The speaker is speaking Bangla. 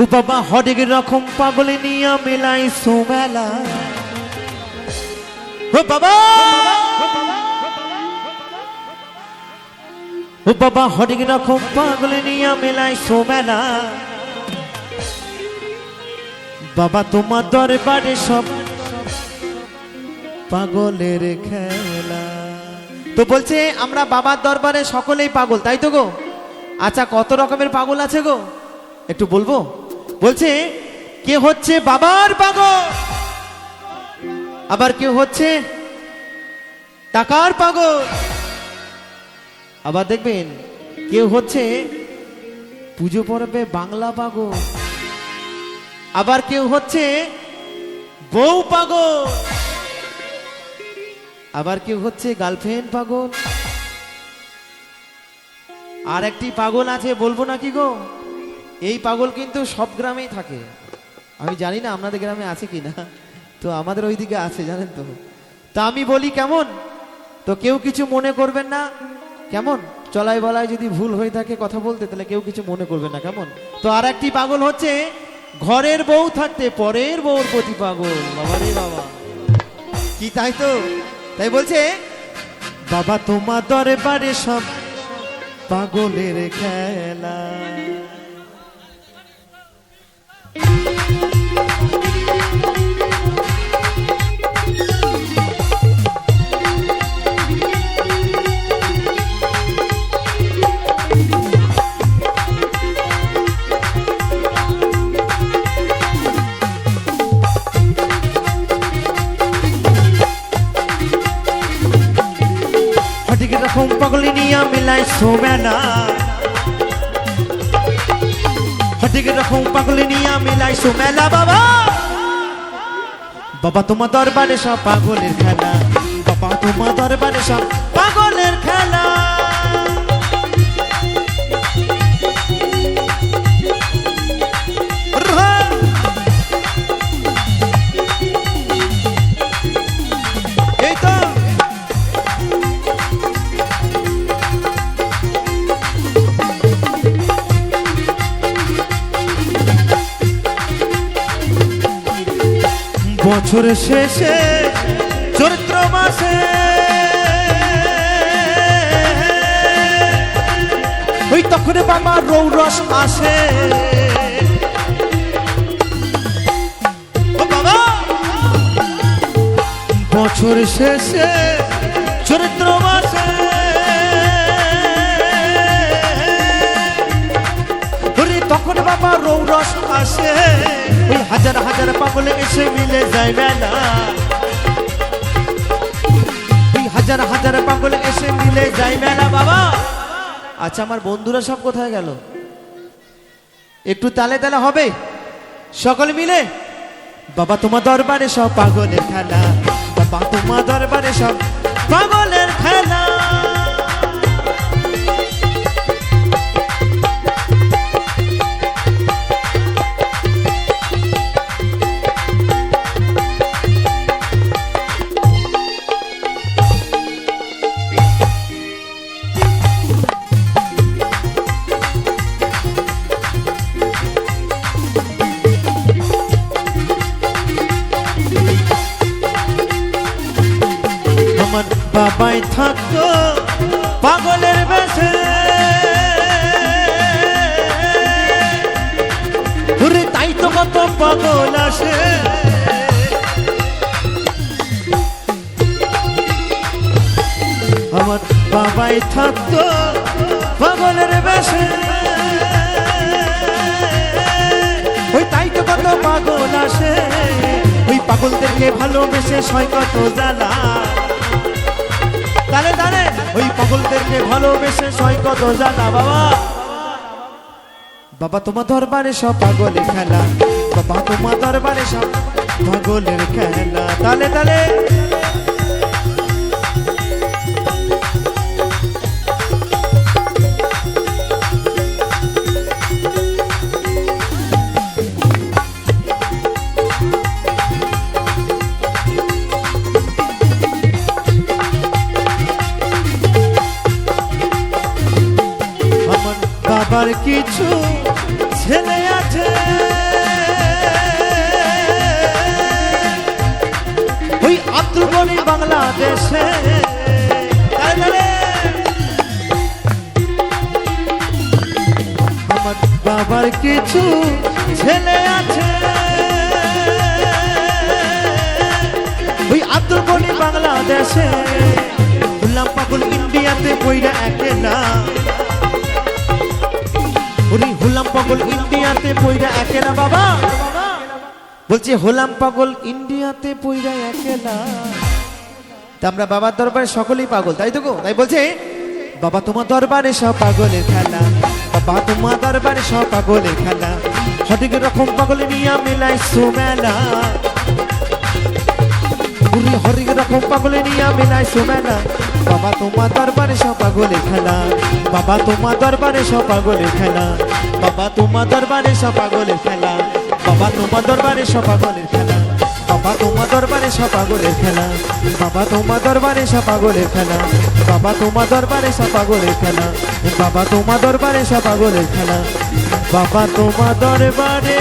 ও বাবা হরেক রকম পাগলে নিয়ে মেলাই সোমেলা। ও বাবা ও বাবা হরেক রকম পাগলে নিয়ে মেলাই সোমেলা। বাবা, তোমার দরবারে সব পাগলের খেলা। তো বলছে, আমরা বাবার দরবারে সকলেই পাগল, তাই তো গো? আচ্ছা কত রকমের পাগল আছে গো? একটু বলব? বলছে, কে হচ্ছে বাবার পাগল? আবার কেউ হচ্ছে টাকার পাগল? আবার দেখবেন কেউ হচ্ছে পুজো পর্বে বাংলা পাগল? আবার কেউ হচ্ছে বউ পাগল? আবার কেউ হচ্ছে গার্লফ্রেন্ড পাগল? আর একটি পাগল আছে, বলব না কি গো? এই পাগল কিন্তু সব গ্রামেই থাকে। আমি জানি না আপনাদের গ্রামে আছে কি না তো আমাদের ওইদিকে আছে, জানেন তো। তা আমি বলি, কেমন? তো কেউ কিছু মনে করবেন না। কেমন? চলাই বলায় যদি ভুল হয়ে থাকে কথা বলতে, তাহলে কেউ কিছু মনে করবে না। কেমন? তো আর একটি পাগল হচ্ছে, ঘরের বউ থাকতে পরের বউর প্রতি পাগল। বাবা রে বাবা। কি তাই তো? তাই বলছে, বাবা, তোমার দরবারে সব পাগলের খেলা। রকম পাগলি নিয়া মিলাই না হঠিক রকম পাগলি নিয়া মিলাই সোমেলা বাবা। বাবা তোমার দরবারে সব পাগলের খেলা। বাবা তোমার দরবারে সব পাগলের খেলা। বছরের শেষে, চৈত্র মাসে। ওই তখন বাবা রৌরস আসে। বছর শেষে চরিত্র মাসে। তখন বাবা রৌরস আসে। ওই হাজার হাজার পাগলে এসে মিলে যায় মেলা। ওই হাজার হাজার পাগলে এসে মিলে যায় মেলা, বাবা। আচ্ছা আমার বন্ধুরা সব কোথায় গেল? একটু তালে তালে হবে? সকলে মিলে? বাবা, তোমার দরবারে সব পাগলের খেলা। বাবা, তোমার দরবারে সব পাগলের খেলা। আমার বাবাই থাকতো পাগলের বেশে। ওরে তাই তো কত পাগল আসে। আমার বাবাই থাকতো পাগলের বেশে। ওই তাই তো কত পাগল আসে। ওই পাগলদেরকে ভালোবেসে সয় কত জ্বালা। তালে তাহলে ওই পাগলদেরকে ভালোবেসে সয় কত জানা, বাবা। বাবা, তোমার দরবারে সব পাগলের খেলা। বাবা, তোমার দরবারে সব পাগলের খেলা। তালে তালে। আমার কিছু ছেলে আছে। ওই আত্মগণী বাংলাদেশে। আমার বাবার কিছু ছেলে আছে। ওই আত্মগণী বাংলাদেশে। গুলাম পাগল ইন্ডিয়াতে বইরা একে না। হলাম পাগল ইন্ডিয়াতে পইরা একেলা বাবা। বলছি, হোলাম পাগল ইন্ডিয়াতে পইরা একেলা তা আমরা বাবার দরবারে সকলেই পাগল, তাই তো গো? তাই বলছে, বাবা তোমার দরবারে সব পাগলের খেলা, বাবা তোমার দরবারে সব পাগলের খেলা। সঠিক রকম পাগলের নিয়ে মেলায় সুমেলা ঘুরলে হরেক রকম পাগলে নিয়ে আমি নাই শোনা না। বাবা তোমার দরবারে সব পাগলে খেলা। বাবা তোমার দরবারে সব পাগলে খেলা। বাবা তোমার দরবারে সব পাগলে খেলা। বাবা তোমার দরবারে সব পাগলে খেলা। বাবা তোমার দরবারে সব পাগলে খেলা। বাবা তোমার দরবারে সব পাগলে খেলা। বাবা তোমার দরবারে সব পাগলে খেলা। বাবা তোমার দরবারে সব পাগলে খেলা। বাবা তোমার দরবারে